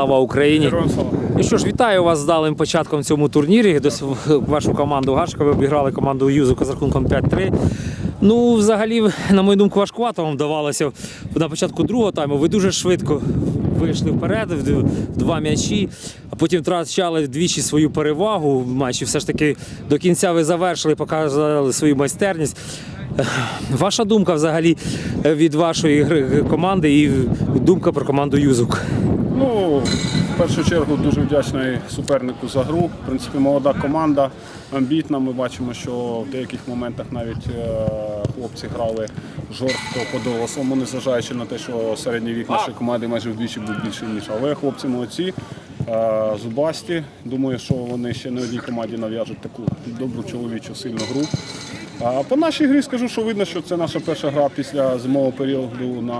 Слава Україні! Ну що ж, вітаю вас з далим початком цьому турнірі. Дос- Вашу команду Гашка ви обіграли команду Юзу з рахунком 5-3. Ну, взагалі, на мою думку, важкувато вам вдавалося на початку другого тайму. Ви дуже швидко вийшли вперед, в два м'ячі, а потім втрачали вдвічі свою перевагу в матчі. Все ж таки до кінця ви завершили, показали свою майстерність. Ех, Ваша думка взагалі е, від вашої команди і думка про команду Юзук. Ну, в першу чергу дуже вдячний супернику за гру. В принципі, молода команда, амбітна. Ми бачимо, що в деяких моментах навіть е, хлопці грали жорстко по дорослому, незважаючи на те, що середній вік нашої команди майже вдвічі був більший ніж. Але хлопці молодці, е, зубасті. Думаю, що вони ще не одній команді нав'яжуть таку добру чоловічу сильну гру. А по нашій грі скажу, що видно, що це наша перша гра після зимового періоду на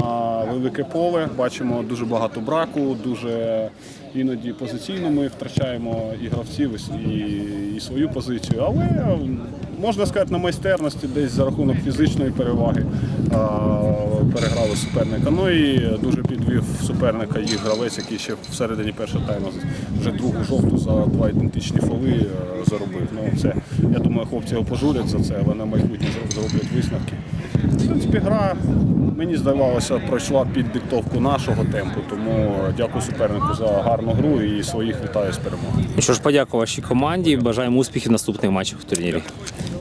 велике поле. Бачимо дуже багато браку, дуже іноді позиційно ми втрачаємо і гравців, і, і свою позицію. Але можна сказати, на майстерності десь за рахунок фізичної переваги переграли суперника. Ну і дуже підвів суперника їх гравець, який ще всередині першого тайму вже другу жовту за два ідентичні фоли е, заробив. Ну це я думаю, хлопці його пожурять за це, але на майбутнє зро- зроблять висновки. В принципі, гра мені здавалося пройшла під диктовку нашого темпу, тому дякую супернику за гарну гру і своїх вітаю з перемогою. Ну Що ж, подякую вашій команді. Бажаємо успіхів в наступних матчах в турнірі.